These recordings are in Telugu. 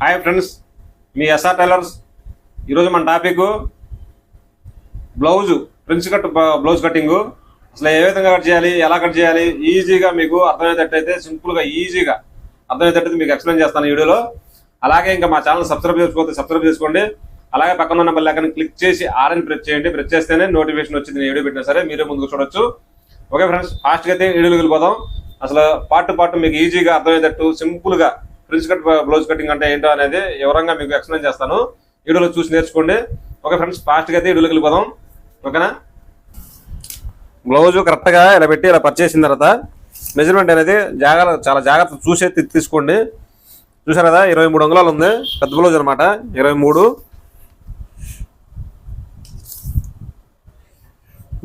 హాయ్ ఫ్రెండ్స్ మీ ఎస్ఆర్ టైలర్స్. ఈరోజు మన topic blouse friends cut blouse cutting. అసలు ఏ విధంగా కట్ చేయాలి ఎలా కట్ చేయాలి ఈజీగా మీకు అర్థమయ్యేటట్టయితే సింపుల్గా ఈజీగా అర్థమయ్యేటట్టు మీకు ఎక్స్ప్లెయిన్ చేస్తాను ఈ వీడియోలో. అలాగే ఇంకా మా ఛానల్ సబ్స్క్రైబ్ చేసుకోవద్దు సబ్స్క్రైబ్ చేసుకోండి. అలాగే పక్కన ఉన్న బెల్ క్లిక్ చేసి ఆర్ఎన్ ప్రెస్ చేయండి. ప్రెస్ చేస్తేనే నోటిఫికేషన్ వచ్చింది నేను వీడియో పెట్టినా సరే మీరే ముందుకు చూడొచ్చు. ఓకే ఫ్రెండ్స్ ఫాస్ట్గా అయితే వీడియోలోకి వెళ్ళిపోదాం. అసలు పార్ట్ పార్ట్ మీకు ఈజీగా అర్థమయ్యేటట్టు సింపుల్గా ఫ్రిజ్ కట్ బ్లౌజ్ కటింగ్ అంటే ఏంటో అనేది వివరంగా మీకు ఎక్స్ప్లెయిన్ చేస్తాను. వీడియోలో చూసి నేర్చుకోండి. ఓకే ఫ్రెండ్స్ ఫాస్ట్గా అయితే వీడియోకి వెళ్ళిపోదాం. ఓకేనా? బ్లౌజ్ కరెక్ట్గా ఇలా పెట్టి ఇలా పర్చేసిన తర్వాత మెజర్మెంట్ అనేది జాగ్రత్త చాలా జాగ్రత్త చూసే తీసుకోండి. చూసారు కదా ఇరవై మూడు అంగుళాలు ఉంది. పెద్ద బ్లౌజ్ అనమాట ఇరవై మూడు.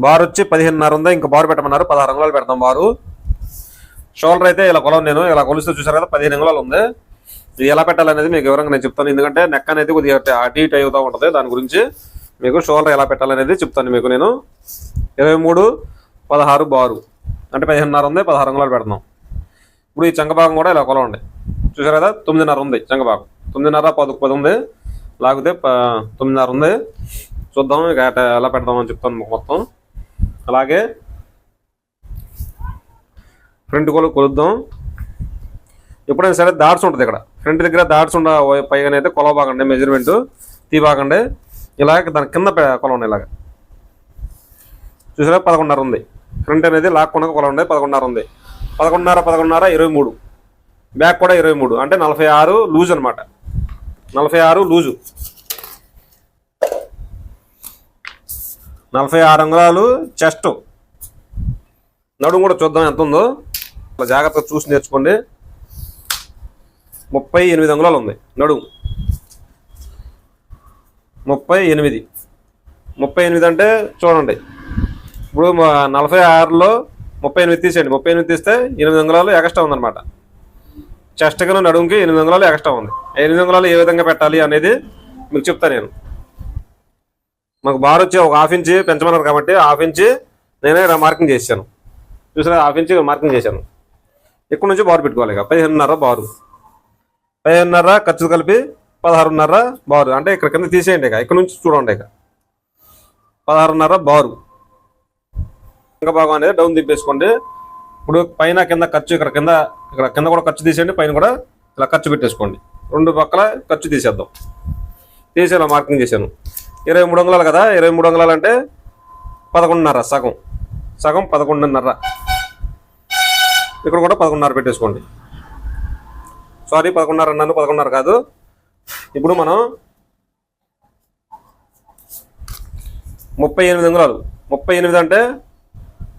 బార్ వచ్చి పదిహేనున్నర ఉంది. ఇంకా బారు పెట్టమన్నారు. పదహారు అంగుళాలు పెడతాం బారు. షోల్డర్ అయితే ఇలా కొలవు నేను. ఇలా కొలిస్తే చూసారు కదా పదిహేను అంగుళాలు ఉంది. ఇది ఎలా పెట్టాలనేది మీకు వివరంగా నేను చెప్తాను. ఎందుకంటే నెక్ అనేది కొద్దిగా అటు ఇటు అవుతూ ఉంటుంది. దాని గురించి మీకు షోల్డర్ ఎలా పెట్టాలనేది చెప్తాను మీకు నేను. ఇరవై మూడు పదహారు బారు. అంటే పదిహేనున్నర ఉంది పదహారు అంగుళాలు పెడతాం. ఇప్పుడు ఈ చంకభాగం కూడా ఇలా కొలవండి. చూసారు కదా తొమ్మిదిన్నర ఉంది చంకభాగం తొమ్మిదిన్నర పది పది ఉంది. లాగితే తొమ్మిదిన్నర ఉంది. చూద్దాం ఇక ఎలా పెడదామని చెప్తాను మొత్తం. అలాగే ఫ్రంట్ కొలు కొలుద్దాం. ఎప్పుడైనా సరే దాట్స్ ఉంటుంది ఇక్కడ. ఫ్రంట్ దగ్గర దాట్స్ ఉండ పైగానే అయితే కొలవ బాగండి మెజర్మెంట్ తీ బాగండి ఇలాగ దాని కింద కొలవండి ఇలాగ. చూసారా? పదకొండున్నర ఉంది. ఫ్రంట్ అనేది లాక్కుండా కొలవండి పదకొండున్నర ఉంది. పదకొండున్నర పదకొండున్నర ఇరవై మూడు. బ్యాక్ కూడా ఇరవై మూడు. అంటే నలభై ఆరు లూజ్ అనమాట నలభై ఆరు లూజు. నలభై ఆరు అంగుళాలు చెస్ట్. నడుము కూడా చూద్దాం ఎంత ఉందో అలా జాగ్రత్తగా చూసి నేర్చుకోండి. ముప్పై ఎనిమిది అంగుళాలు ఉంది నడుము. ముప్పై ఎనిమిది. ముప్పై ఎనిమిది అంటే చూడండి. ఇప్పుడు నలభై ఆరులో ముప్పై ఎనిమిది తీసేయండి. ముప్పై ఎనిమిది తీస్తే ఎనిమిది అంగుళాలు ఎక్స్ట్రా ఉందన్నమాట. చెస్ట్కి నడుముకి ఎనిమిది అంగుళాలు ఎక్స్ట్రా ఉంది. ఎనిమిది అంగుళాలు ఏ విధంగా పెట్టాలి అనేది మీకు చెప్తాను నేను. మాకు బార్ వచ్చి ఒక హాఫ్ ఇంచ్ పెంచమన్నారు కాబట్టి హాఫ్ ఇంచ్ నేనే మార్కింగ్ చేశాను. చూసారా? హాఫ్ ఇంచ్ మార్కింగ్ చేశాను. ఇక్కడ నుంచి బారు పెట్టుకోవాలి ఇక. పదిహేనున్నర బారు. పదిహేనున్నర ఖర్చు కలిపి పదహారున్నర బారు. అంటే ఇక్కడ కింద తీసేయండి ఇక. ఇక్కడ నుంచి చూడండి ఇక. పదహారున్నర బారు. ఇంకా భాగం అనేది డౌన్ దింపేసుకోండి. ఇప్పుడు పైన కింద ఖర్చు ఇక్కడ కింద ఇక్కడ కింద కూడా ఖర్చు తీసేయండి పైన కూడా ఇలా ఖర్చు పెట్టేసుకోండి. రెండు పక్కల ఖర్చు తీసేద్దాం. తీసి ఇలా మార్కింగ్ చేశాను. ఇరవై మూడు అంగుళాలు కదా ఇరవై మూడు అంగుళాలు అంటే పదకొండున్నర సగం. సగం పదకొండున్నర. ఇక్కడ కూడా పదకొండున్నర పెట్టేసుకోండి. సారీ పదకొండున్నర అన్నాను పదకొండున్నర కాదు. ఇప్పుడు మనం ముప్పై ఎనిమిది అంగుళాలు. ముప్పై ఎనిమిది అంటే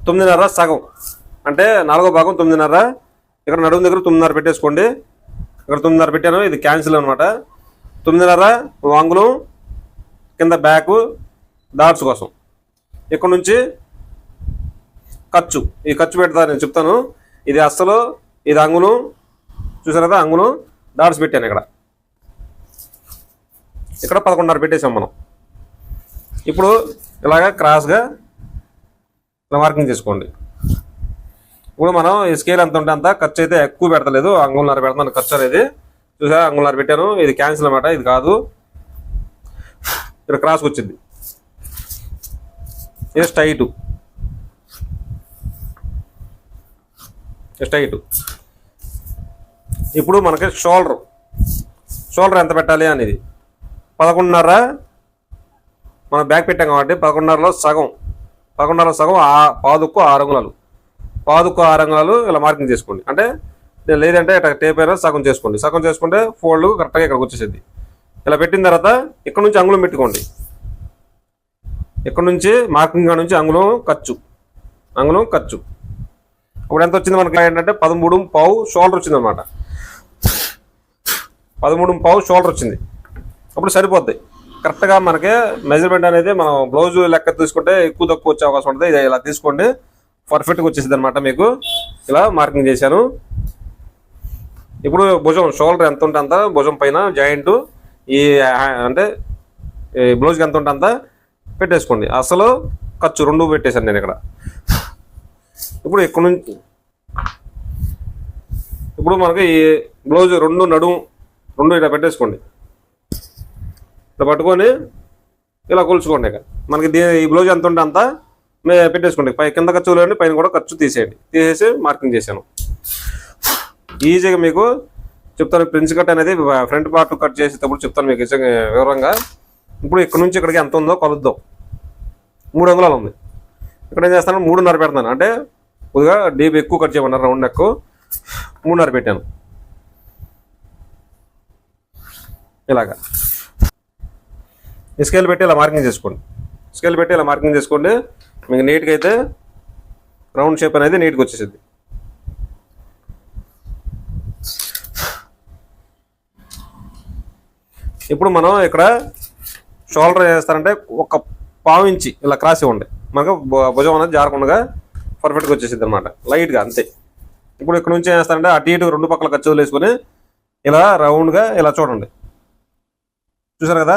తొమ్మిదిన్నర సగం. అంటే నాలుగో భాగం తొమ్మిదిన్నర. ఇక్కడ నడుము దగ్గర తొమ్మిదిన్నర పెట్టేసుకోండి. ఇక్కడ తొమ్మిదిన్నర పెట్టాను ఇది క్యాన్సిల్ అనమాట. తొమ్మిదిన్నర వాంగులం కింద బ్యాక్ డాట్స్ కోసం. ఇక్కడ నుంచి ఖర్చు. ఈ ఖర్చు పెడతా నేను చెప్తాను. ఇది అస్సలు ఇది అంగుళం. చూసారు కదా అంగుళం. డాట్స్ పెట్టాను ఇక్కడ. ఇక్కడ పదకొండున్నర పెట్టేసాం మనం. ఇప్పుడు ఇలాగా క్రాస్గా ఇలా మార్కింగ్ చేసుకోండి. ఇప్పుడు మనం ఈ స్కేల్ ఎంత ఉంటే అంత ఖర్చు అయితే ఎక్కువ పెడతలేదు. అంగుళన్నర పెడతాను ఖర్చు అనేది. చూసారా అంగుళన్నర పెట్టాను. ఇది క్యాన్సిల్ అనమాట ఇది కాదు. ఇక్కడ క్రాస్కి వచ్చింది. ఇది స్టైటు స్ట్రైట్ ఇప్పుడు మనకి షోల్డర్. షోల్డర్ ఎంత పెట్టాలి అనేది. పదకొండున్నర మనం బ్యాక్ పెట్టాం కాబట్టి పదకొండున్నరలో సగం. పదకొండున్నర సగం ఆ పాదుకు ఆరు అంగుళాలు. పాదుకు ఆరు ఇలా మార్కింగ్ చేసుకోండి. అంటే లేదంటే ఇట్లా టేప్ అయినా సగం చేసుకోండి. సగం చేసుకుంటే ఫోల్డ్ కరెక్ట్గా ఇక్కడికి వచ్చేసింది. ఇలా పెట్టిన తర్వాత ఇక్కడ నుంచి అంగుళం పెట్టుకోండి. ఇక్కడ నుంచి మార్కింగ్ నుంచి అంగుళం ఖర్చు. అంగుళం ఖర్చు. ఇప్పుడు ఎంత వచ్చింది మనకి ఏంటంటే పదమూడు పావు షోల్డర్ వచ్చింది అనమాట పదమూడు పావు షోల్డర్ వచ్చింది. అప్పుడు సరిపోద్ది. కరెక్ట్గా మనకి మెజర్మెంట్ అనేది మనం బ్లౌజ్ లెక్క తీసుకుంటే ఎక్కువ తక్కువ వచ్చే అవకాశం ఉంటుంది. ఇది ఇలా తీసుకోండి. పర్ఫెక్ట్గా వచ్చేసింది అనమాట మీకు. ఇలా మార్కింగ్ చేశాను. ఇప్పుడు భుజం షోల్డర్ ఎంత ఉంటే అంత భుజం పైన జాయింట్ ఈ అంటే ఈ బ్లౌజ్కి ఎంత ఉంటే అంత పెట్టేసుకోండి. అసలు ఖర్చు రెండు పెట్టేశాను నేను ఇక్కడ. ఇప్పుడు ఇక్కడ నుంచి ఇప్పుడు మనకి ఈ బ్లౌజ్ రెండు నడుము రెండు ఇలా పెట్టేసుకోండి. ఇలా పట్టుకొని ఇలా కొలుచుకోండి ఇక. మనకి దీ ఈ బ్లౌజ్ ఎంత ఉంటే అంత మే పెట్టేసుకోండి. పై కింద ఖర్చు లేండి పైన కూడా ఖర్చు తీసేయండి. తీసేసి మార్కింగ్ చేశాను. ఈజీగా మీకు చెప్తాను ప్రిన్స్ కట్ అనేది ఫ్రంట్ పార్ట్ కట్ చేసేటప్పుడు చెప్తాను మీకు వివరంగా. ఇప్పుడు ఇక్కడ నుంచి ఇక్కడికి ఎంత ఉందో కొలుద్దాం. మూడు అంగుళాలు ఉంది. ఇక్కడ ఏం చేస్తాను మూడున్నర పెడతాను. అంటే కొద్దిగా డీప్ ఎక్కువ కట్ చేయమన్నారు రౌండ్ నెక్ మూడున్నర పెట్టాను. ఇలాగా. స్కేల్ పెట్టి ఇలా మార్కింగ్ చేసుకోండి. స్కేల్ పెట్టి ఇలా మార్కింగ్ చేసుకోండి. మీకు నీట్గా అయితే రౌండ్ షేప్ అనేది నీట్గా వచ్చేసింది ఇప్పుడు మనం ఇక్కడ షోల్డర్ చేస్తారంటే ఒక పావు ఇంచి ఇలా క్రాస్ ఇవ్వండి. మనకు భుజం అనేది జారకుండా పర్ఫెక్ట్గా వచ్చేసింది అనమాట లైట్గా అంతే. ఇప్పుడు ఇక్కడ నుంచి ఏం చేస్తారంటే అటు ఇటు రెండు పక్కల ఖర్చులు వేసుకొని ఇలా రౌండ్గా ఇలా చూడండి. చూసారు కదా?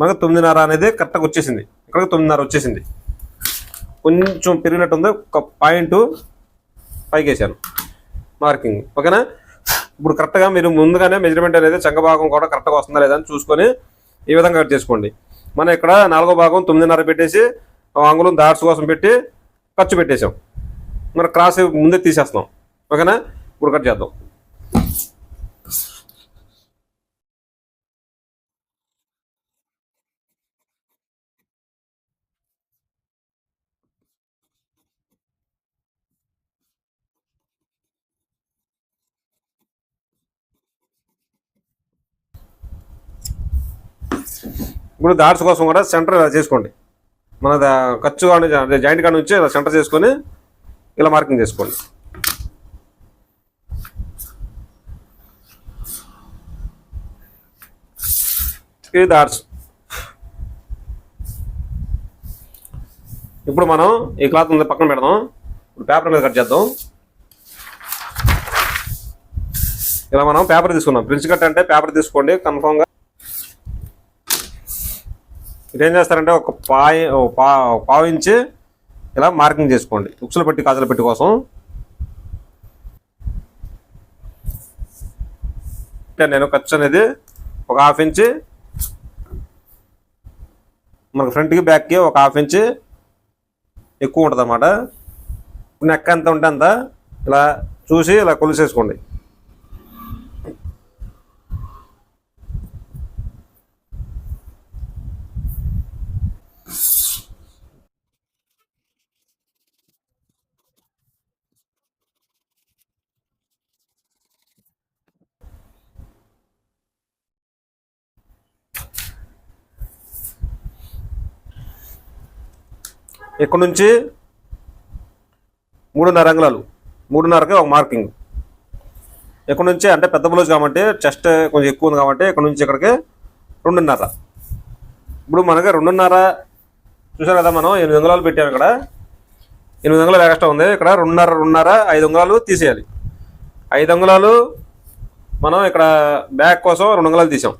మనకు తొమ్మిదిన్నర అనేది కరెక్ట్గా వచ్చేసింది. ఇక్కడికి తొమ్మిదిన్నర వచ్చేసింది. కొంచెం పెరిగినట్టు ఉంది ఒక పాయింట్ పైకి వేసాను మార్కింగ్. ఓకేనా? ఇప్పుడు కరెక్ట్గా మీరు ముందుగానే మెజర్మెంట్ అనేది చంక భాగం కూడా కరెక్ట్గా వస్తుందా లేదా అని చూసుకొని ఈ విధంగా కట్ చేసుకోండి. మనం ఇక్కడ నాలుగో భాగం తొమ్మిదిన్నర పెట్టేసి ఆ అంగుళం దాట్స్ కోసం పెట్టి ఖర్చు పెట్టేసాం మరి క్రాస్ ముందే తీసేస్తాం ఓకేనా? ఇప్పుడు కట్ చేద్దాం. ఇప్పుడు దాట్స్ కోసం కూడా సెంటర్ చేసుకోండి మన ఖర్చు కానీ జాయింట్ కాడ నుంచి సెంటర్ చేసుకొని ఇలా మార్కింగ్ చేసుకోండి. Three dots. ఇప్పుడు మనం ఈ క్లాత్ ఉంది పక్కన పెడదాం. ఇప్పుడు పేపర్ మీద కట్ చేద్దాం. ఇలా మనం పేపర్ తీసుకున్నాం ప్రిన్స్ కట్ అంటే పేపర్ తీసుకోండి కన్ఫామ్గా ఇదేం చేస్తారంటే ఒక పాయి పా పావు ఇలా మార్కింగ్ చేసుకోండి. ఉక్సులు పెట్టి కాజల పెట్టి కోసం. నేను ఖర్చు అనేది ఒక హాఫ్ ఇంచ్ మనకు ఫ్రంట్కి బ్యాక్కి ఒక హాఫ్ ఇంచి ఎక్కువ ఉంటుంది అన్నమాట నెక్ ఎంత ఉంటే అంత ఇలా చూసి ఇలా కొలిసేసుకోండి. ఇక్కడ నుంచి మూడున్నర అంగుళాలు. మూడున్నరకి ఒక మార్కింగ్. ఇక్కడ నుంచి అంటే పెద్ద బ్లౌజ్ కాబట్టి చెస్ట్ కొంచెం ఎక్కువ ఉంది కాబట్టి ఇక్కడ నుంచి ఇక్కడికి? రెండున్నర. ఇప్పుడు మనకి రెండున్నర చూసారు కదా మనం ఎనిమిది అంగుళాలు పెట్టాము ఇక్కడ. ఎనిమిది అంగుళాలు ఎక్స్ట్రా ఉంది? ఇక్కడ రెండున్నర రెండున్నర ఐదు అంగుళాలు తీసేయాలి. ఐదు అంగుళాలు మనం ఇక్కడ బ్యాక్ కోసం రెండు అంగుళాలు తీసాం.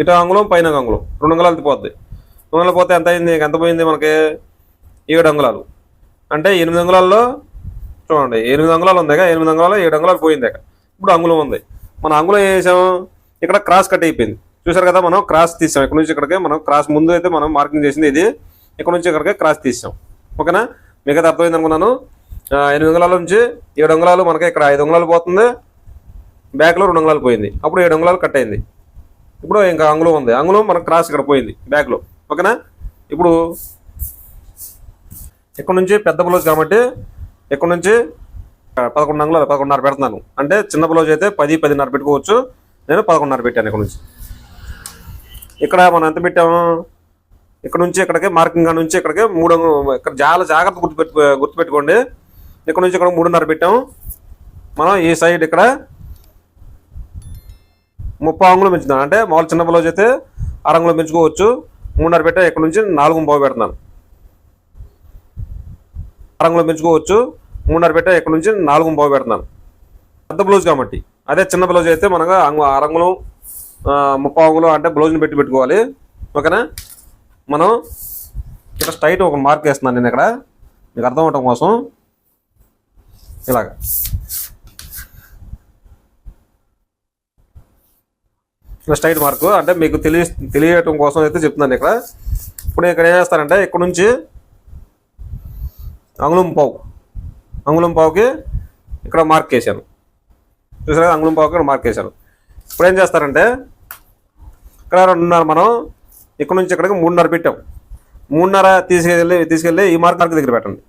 ఇటు అంగుళం పైన అంగుళం. రెండు అంగుళాలు పోద్ది రెండు అంగుళాలు పోతే ఎంత అయింది? ఎంత పోయింది మనకి? ఏడు అంగుళాలు. అంటే ఎనిమిది అంగుళాల్లో చూడండి ఎనిమిది అంగుళాలు ఉంది ఎనిమిది అంగుళాలు ఏడు అంగుళాలు పోయింది ఇప్పుడు అంగుళం ఉంది. మన అంగుళం ఏం చేసాము? ఇక్కడ క్రాస్ కట్ అయిపోయింది. చూసారు కదా మనం క్రాస్ తీసాం. ఇక్కడ నుంచి ఇక్కడికి మనం క్రాస్ ముందు అయితే మనం మార్కింగ్ చేసింది ఇది. ఇక్కడ నుంచి ఇక్కడికి క్రాస్ తీసాం. ఓకేనా? మిగతా అర్థమైంది అనుకున్నాను. ఎనిమిది అంగుళాల నుంచి ఏడు అంగుళాలు మనకి ఇక్కడ ఐదు అంగుళాలు పోతుంది. బ్యాక్లో రెండు అంగుళాలు పోయింది. అప్పుడు ఏడు అంగుళాలు కట్ అయింది. ఇప్పుడు ఇంకా అంగుళం ఉంది. అంగుళం మనకు క్రాస్ ఇక్కడ పోయింది బ్యాక్లో ఓకేనా? ఇప్పుడు ఇక్కడ నుంచి పెద్ద బ్లౌజ్ కాబట్టి ఇక్కడ నుంచి పదకొండు అంగుళాలు పదకొండున్నర పెడుతున్నాను. అంటే చిన్న బ్లౌజ్ అయితే పది పదిన్నర పెట్టుకోవచ్చు. నేను పదకొండున్నర పెట్టాను ఇక్కడ నుంచి. ఇక్కడ మనం ఎంత పెట్టాము? ఇక్కడ నుంచి ఇక్కడికి మార్కింగ్ కాడ నుంచి ఇక్కడికి మూడు ఇక్కడ చాలా జాగ్రత్త గుర్తుపెట్టు గుర్తుపెట్టుకోండి ఇక్కడ నుంచి ఇక్కడ మూడున్నర పెట్టాము. మనం ఈ సైడ్ ఇక్కడ ముప్పై అంగులు పెంచుతాను అంటే మామూలు చిన్న బ్లౌజ్ అయితే అరంగులు పెంచుకోవచ్చు. మూడున్నర పెట్టా ఇక్కడ నుంచి నాలుగు బాగు పెడుతున్నాను. అరంగుళం పెంచుకోవచ్చు. మూడున్నర పెట్టా ఇక్కడ నుంచి నాలుగు బాగు పెడుతున్నాను. పెద్ద బ్లౌజ్ కాబట్టి. అదే చిన్న బ్లౌజ్ అయితే మనకు అంగు- అరంగుళం ఆ, ముప్పై అంగులు అంటే బ్లౌజ్ని పెట్టి పెట్టుకోవాలి. ఓకేనా? మనం ఇక్కడ స్ట్రైట్ ఒక మార్క్ వేస్తున్నాను నేను ఇక్కడ. మీకు అర్థం అవటం కోసం. ఇలాగ. ఇలా స్ట్రైట్ మార్కు అంటే మీకు తెలియ తెలియటం కోసం అయితే చెప్తున్నాను ఇక్కడ. ఇప్పుడు ఇక్కడ ఏం చేస్తారంటే ఇక్కడ నుంచి అంగుళం పావు. అంగుళం పావుకి ఇక్కడ మార్క్ వేసాను చూసారా అంగుళం పావుకి ఇక్కడ మార్క్ వేసాను ఇప్పుడు ఏం చేస్తారంటే ఇక్కడ రెండున్నర మనం ఇక్కడ నుంచి ఇక్కడికి మూడున్నర పెట్టాం. మూడున్నర తీసుకెళ్ళి తీసుకెళ్ళి ఈ మార్క్ మార్క్ దగ్గర పెట్టండి.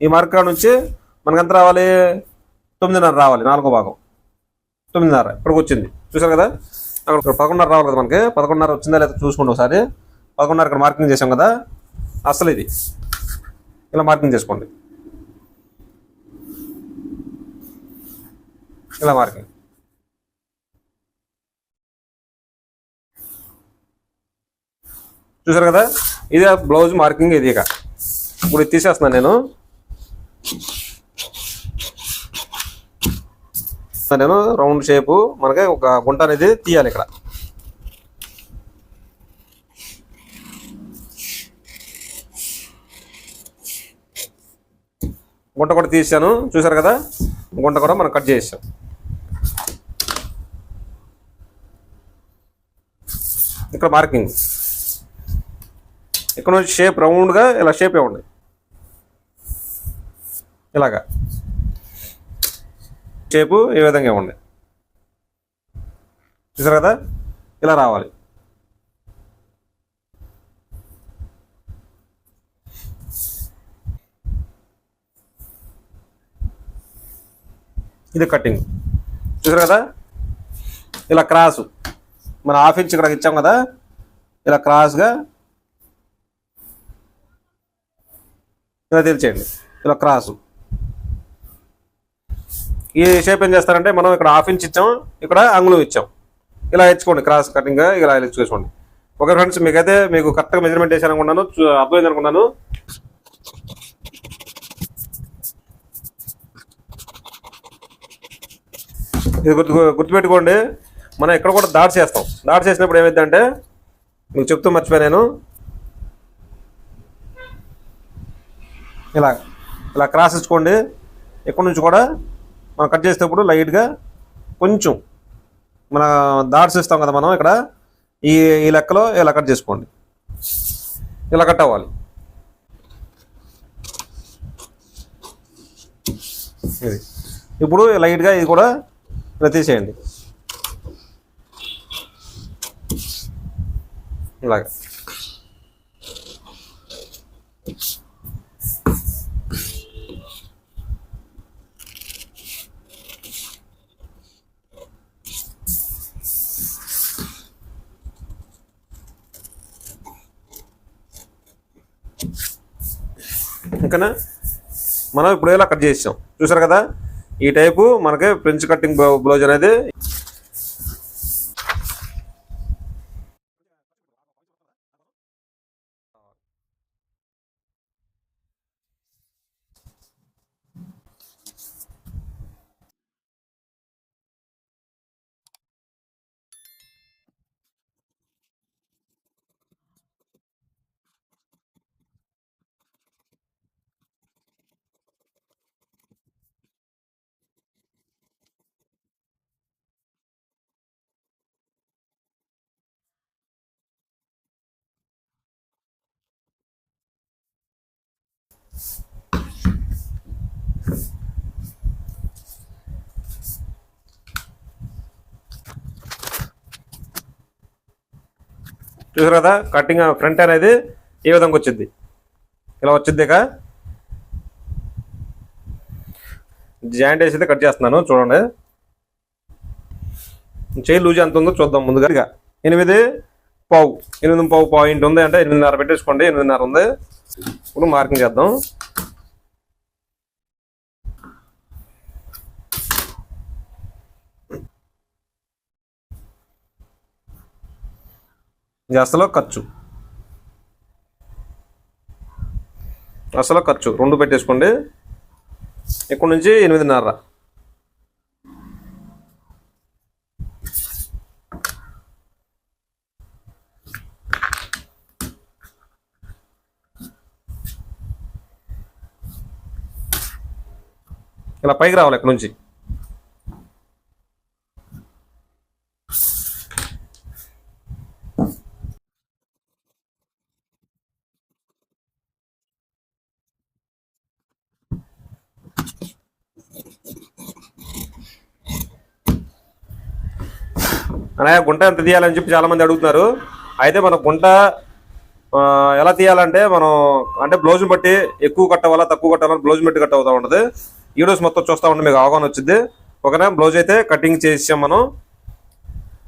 ఈ మార్క్ నుంచి మనకెంత రావాలి? తొమ్మిదిన్నర రావాలి నాలుగో భాగం. తొమ్మిదిన్నర ఇక్కడికి వచ్చింది. చూసారు కదా? అక్కడ పదకొండున్నర రావాలి కదా మనకి? పదకొండున్నర వచ్చిందా లేదా చూసుకోండి ఒకసారి. పదకొండున్నర ఇక్కడ మార్కింగ్ చేసాం కదా? అసలు ఇది. ఇలా మార్కింగ్ చేసుకోండి. ఇలా మార్కింగ్. చూసారు కదా? ఇది బ్లౌజ్ మార్కింగ్ ఇది ఇక. ఇప్పుడు తీసేస్తున్నాను నేను. నేను రౌండ్ షేపు. మనకి ఒక గుంట అనేది తీయాలి ఇక్కడ. గుంట కూడా తీసాను. చూసారు కదా? గుంట కూడా మనం కట్ చేసాం. ఇక్కడ మార్కింగ్. ఇక్కడ నుంచి షేప్ రౌండ్గా ఇలా షేప్ ఇవ్వండి. ఇలాగా. షేపు ఈ విధంగా ఇవ్వండి. చూసారు కదా? ఇలా రావాలి. ఇది కటింగ్ చూసారు కదా? ఇలా క్రాసు మన హాఫ్ ఇంచ్ ఇక్కడ ఇచ్చాం కదా? ఇలా క్రాస్గా ఇలా తెలిచేయండి. ఇలా క్రాసు ఈ షేప్ ఏం చేస్తారంటే మనం ఇక్కడ హాఫ్ ఇంచ్ ఇచ్చాం ఇక్కడ అంగుళం ఇచ్చాం. ఇలా ఇచ్చుకోండి క్రాస్ కటింగ్ ఇలా ఇచ్చుకోండి ఓకే ఫ్రెండ్స్ మీకైతే మీకు కరెక్ట్గా మెజర్మెంట్ వేసాను అనుకున్నాను అర్థమైంది అనుకున్నాను ఇది గుర్తు గుర్తుపెట్టుకోండి. మనం ఇక్కడ కూడా దాడి చేస్తాం. దాడి చేసినప్పుడు ఏమైందంటే మీకు చెప్తూ మర్చిపోయా నేను. ఇలా ఇలా క్రాస్ ఇచ్చుకోండి. ఇక్కడ నుంచి కూడా మనం కట్ చేసేటప్పుడు లైట్గా కొంచెం మన దాట్స్ ఇస్తాం కదా మనం ఇక్కడ. ఈ ఈ లెక్కలో ఇలా కట్ చేసుకోండి. ఇలా కట్ అవ్వాలి. ఇది. ఇప్పుడు లైట్గా ఇది కూడా ఇలా చేయండి. ఇలాగ. ఓకేనా మనం ఇప్పుడు ఇలా కట్ చేసాం చూసారు కదా? ఈ టైపు మనకి ఫ్రెంచ్ కటింగ్ బ్లౌజ్ అనేది చూసారు కదా? కటింగ్ ఫ్రంట్ అనేది ఈ విధంగా వచ్చింది. ఇలా వచ్చింది ఇక. జాయింట్ వేసి అయితే కట్ చేస్తున్నాను చూడండి. చేయి లూజ్ ఎంత ఉందో చూద్దాం ముందుగా. ఇక ఎనిమిది పావు. ఎనిమిది పావు పాయింట్ ఉంది అంటే ఎనిమిదిన్నర పెట్టేసుకోండి ఎనిమిదిన్నర ఉంది. ఇప్పుడు మార్కింగ్ చేద్దాం. ఇది అసలు ఖర్చు. అసలు ఖర్చు. రెండు పెట్టేసుకోండి. ఇక్కడ నుంచి ఎనిమిదిన్నర. ఇలా పైకి రావాలి ఇక్కడ నుంచి. అనగా గుంట ఎంత తీయాలని చెప్పి చాలా మంది అడుగుతున్నారు. అయితే మన గుంట ఎలా తీయాలంటే మనం అంటే బ్లౌజ్ బట్టి ఎక్కువ కట్టవాలా తక్కువ కట్టాలా బ్లౌజ్ బట్టి కట్ అవుతా ఉంటుంది. వీడియోస్ మొత్తం చూస్తా ఉంటే మీకు అవగాహన వచ్చింది. ఓకేనా? బ్లౌజ్ అయితే కటింగ్ చేసాం మనం.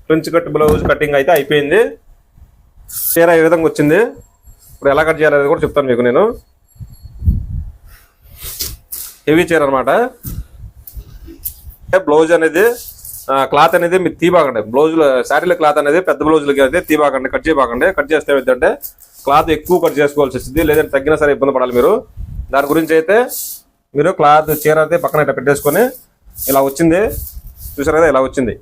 ఫ్రెంచ్ కట్ బ్లౌజ్ కటింగ్ అయితే అయిపోయింది. చీర ఏ విధంగా వచ్చింది? ఇప్పుడు ఎలా కట్ చేయాలనేది కూడా చెప్తాను మీకు నేను. హెవీ చీర అనమాట బ్లౌజ్ అనేది క్లాత్ అనేది మీరు తీబాకండి. బ్లౌజులు శారీల క్లాత్ అనేది పెద్ద బ్లౌజులకి అయితే తీబాకండి కట్ చేయబాకండి. కట్ చేస్తే ఏంటంటే క్లాత్ ఎక్కువ కట్ చేసుకోవాల్సి వస్తుంది లేదంటే తగ్గినా సరే ఇబ్బంది పడాలి మీరు. దాని గురించి అయితే మీరు క్లాత్ చీర అయితే పక్కన ఇట్లా పెట్టేసుకొని ఇలా వచ్చింది. చూసారు కదా ఇలా వచ్చింది.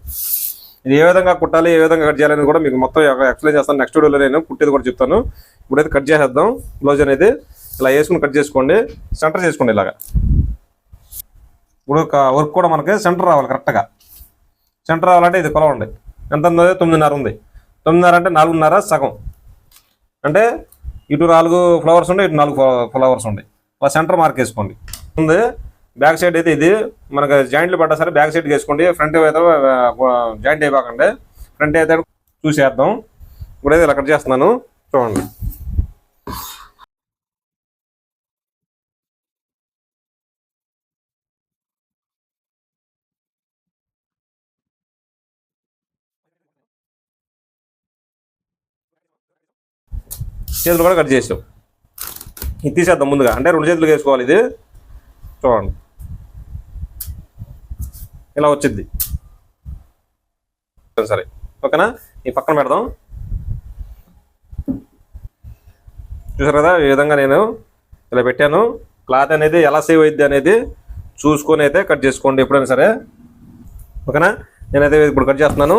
ఇది ఏ విధంగా కుట్టాలి ఏ విధంగా కట్ చేయాలని కూడా మీకు మొత్తం ఎక్స్ప్లెయిన్ చేస్తాను. నెక్స్ట్ వీడియోలో నేను కుట్టేది కూడా చెప్తాను. ఇప్పుడైతే కట్ చేసేద్దాం. బ్లౌజ్ అనేది ఇలా వేసుకుని కట్ చేసుకోండి. సెంటర్ చేసుకోండి ఇలాగా. ఇప్పుడు వర్క్ కూడా మనకి సెంటర్ రావాలి కరెక్ట్గా. సెంటర్ రావాలంటే ఇది కొలవండి ఎంత ఉందో? తొమ్మిదిన్నర ఉంది. తొమ్మిదిన్నర అంటే నాలుగున్నర సగం. అంటే ఇటు నాలుగు ఫ్లవర్స్ ఉండే ఇటు నాలుగు ఫ్లవర్స్ ఉండే. ఆ సెంటర్ మార్క్ వేసుకోండి. ఉంది. బ్యాక్ సైడ్ అయితే ఇది. మనకు జాయింట్లు పడ్డా సరే బ్యాక్ సైడ్ వేసుకోండి. ఫ్రంట్ అయితే జాయింట్ అయిపోకండి. ఫ్రంట్ అయితే చూసేద్దాం. ఇప్పుడైతే ఇలా కట్ చేస్తున్నాను. చూడండి. చేతులు కూడా కట్ చేసాం ఇది తీసేద్దాం ముందుగా. అంటే రెండు చేతులు వేసుకోవాలి ఇది. చూడండి. ఇలా వచ్చింది. సరే. ఓకేనా? ఈ పక్కన పెడదాం. చూసారు కదా? ఈ విధంగా నేను ఇలా పెట్టాను. క్లాత్ అనేది ఎలా సేవ్ అయింది అనేది చూసుకొని అయితే కట్ చేసుకోండి ఎప్పుడైనా సరే. ఓకేనా? నేనైతే ఇప్పుడు కట్ చేస్తున్నాను.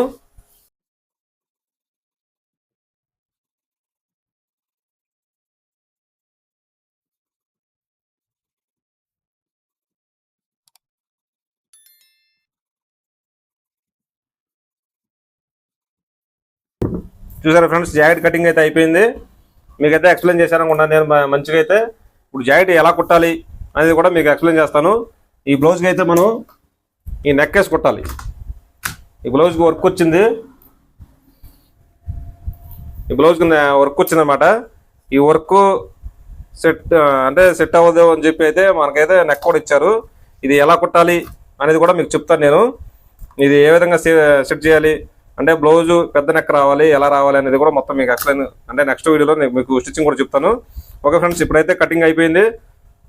చూసారా ఫ్రెండ్స్ జాకెట్ కటింగ్ అయితే అయిపోయింది. మీకైతే ఎక్స్ప్లెయిన్ చేశాను నేను మంచిగా అయితే. ఇప్పుడు జాకెట్ ఎలా కుట్టాలి అనేది కూడా మీకు ఎక్స్ప్లెయిన్ చేస్తాను. ఈ బ్లౌజ్కి అయితే మనం ఈ నెక్ కుట్టాలి. ఈ బ్లౌజ్కి వర్క్ వచ్చింది. ఈ బ్లౌజ్కి వర్క్ వచ్చిందనమాట ఈ వర్క్ సెట్ అంటే సెట్ అవ్వదు అని చెప్పి అయితే మనకైతే నెక్ కూడా ఇచ్చారు. ఇది ఎలా కుట్టాలి అనేది కూడా మీకు చెప్తాను నేను. ఇది ఏ విధంగా సెట్ చేయాలి? అంటే బ్లౌజ్ పెద్ద నెక్ రావాలి ఎలా రావాలి అనేది కూడా మొత్తం మీకు ఎక్స్ప్లెయిన్ అంటే నెక్స్ట్ వీడియోలో నేను మీకు స్టిచ్చింగ్ కూడా చెప్తాను. ఓకే ఫ్రెండ్స్ ఇప్పుడైతే కటింగ్ అయిపోయింది.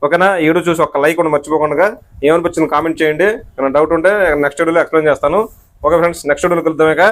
ఓకేనా? ఈ వీడియో చూసి ఒక లైక్ కూడా మర్చిపోకుండా ఏమనిపించింది కామెంట్ చేయండి. ఏమైనా డౌట్ ఉంటే నెక్స్ట్ వీడియోలో ఎక్స్ప్లెయిన్ చేస్తాను. ఓకే ఫ్రెండ్స్ నెక్స్ట్ వీడియోలో కలుద్దామేక